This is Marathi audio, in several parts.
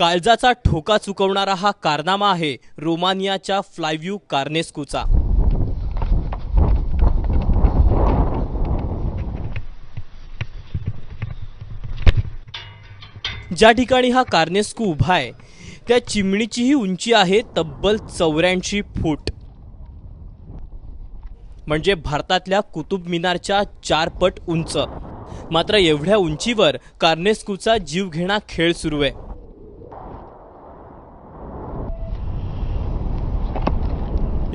काळजाचा ठोका चुकवणारा हा कारनामा आहे रोमानियाच्या फ्लायव्ह्यू कार्नेस्कूचा. ज्या ठिकाणी हा कार्नेस्कू उभा आहे त्या चिमणीचीही उंची आहे तब्बल चौऱ्याऐंशी फूट. म्हणजे भारतातल्या कुतुब मिनारच्या चार पट उंच. मात्र एवढ्या उंचीवर कार्नेस्कूचा जीवघेणा खेळ सुरू आहे.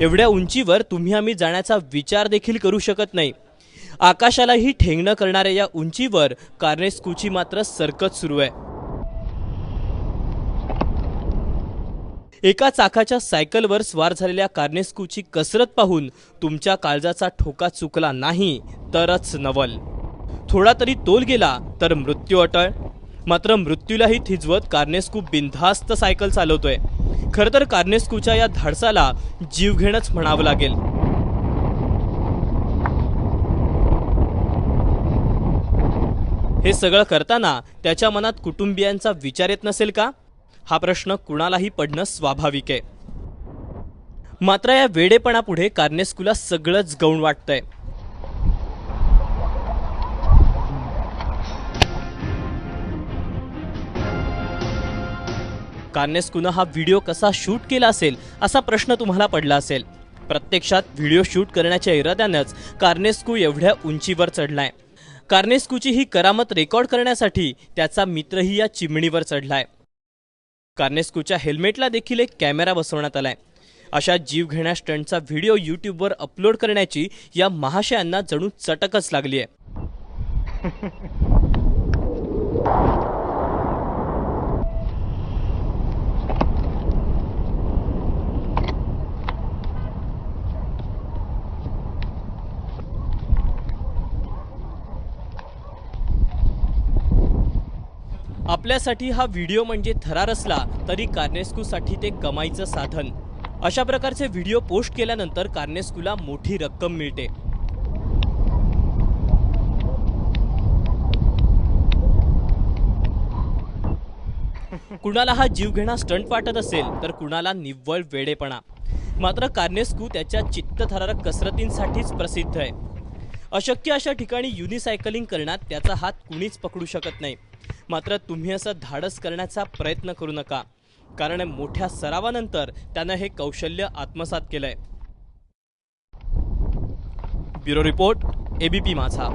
एवढ्या उंचीवर तुम्ही आम्ही जाण्याचा विचार देखील करू शकत नाही. आकाशालाही ठेंगणं करणाऱ्या या उंचीवर कार्नेस्कूची मात्र सरकत सुरू आहे. एका चाकाच्या सायकलवर स्वार झालेल्या कार्नेस्कूची कसरत पाहून तुमच्या काळजाचा ठोका चुकला नाही तरच नवल. थोडा तरी तोल गेला तर मृत्यू अटळ. मात्र मृत्यूलाही थिजवत कार्नेस्कू बिनधास्त सायकल चालवतोय. खरं तर कार्नेस्कूच्या या धाडसाला जीवघेणच म्हणावं लागेल. हे सगळं करताना त्याच्या मनात कुटुंबियांचा विचार येत नसेल का? हा प्रश्न कुणालाही पडणं स्वाभाविक आहे. मात्र या वेडेपणापुढे कार्नेस्कूला सगळंच गौण वाटतंय. कार्नेस्कूनं हा व्हिडिओ कसा शूट केला असेल असा प्रश्न तुम्हाला पडला असेल. प्रत्यक्षात व्हिडिओ शूट करण्याच्या इराद्यानंच कार्नेस्कू एवढ्या उंचीवर चढलाय. कार्नेस्कूची ही करामत रेकॉर्ड करण्यासाठी त्याचा मित्रही या चिमणीवर चढलाय. कार्नेस्कूच्या हेल्मेटला देखील एक कॅमेरा बसवण्यात आलाय. अशा जीवघेण्या स्टंटचा व्हिडिओ यूट्यूबवर अपलोड करण्याची या महाशयांना जणू चटकच लागली आहे आपल्यासाठी हा व्हिडिओ म्हणजे थरार असला तरी कार्नेस्कूसाठी ते कमाईचं साधन. अशा प्रकारचे व्हिडिओ पोस्ट केल्यानंतर कार्नेस्कूला मोठी रक्कम मिळते. कुणाला हा जीवघेणा स्टंट वाटत असेल तर कुणाला निव्वळ वेडेपणा. मात्र कार्नेस्कू त्याच्या चित्तथरारक कसरतींसाठीच प्रसिद्ध आहे. अशक्य अशा ठिकाणी युनिसायकलिंग करण्यात त्याचा हात कुणीच पकडू शकत नाही. मात्र तुम्ही असं धाडस करण्याचा प्रयत्न करू नका. कारण मोठ्या सरावानंतर त्यानं हे कौशल्य आत्मसात केलंय. ब्युरो रिपोर्ट एबीपी माझा.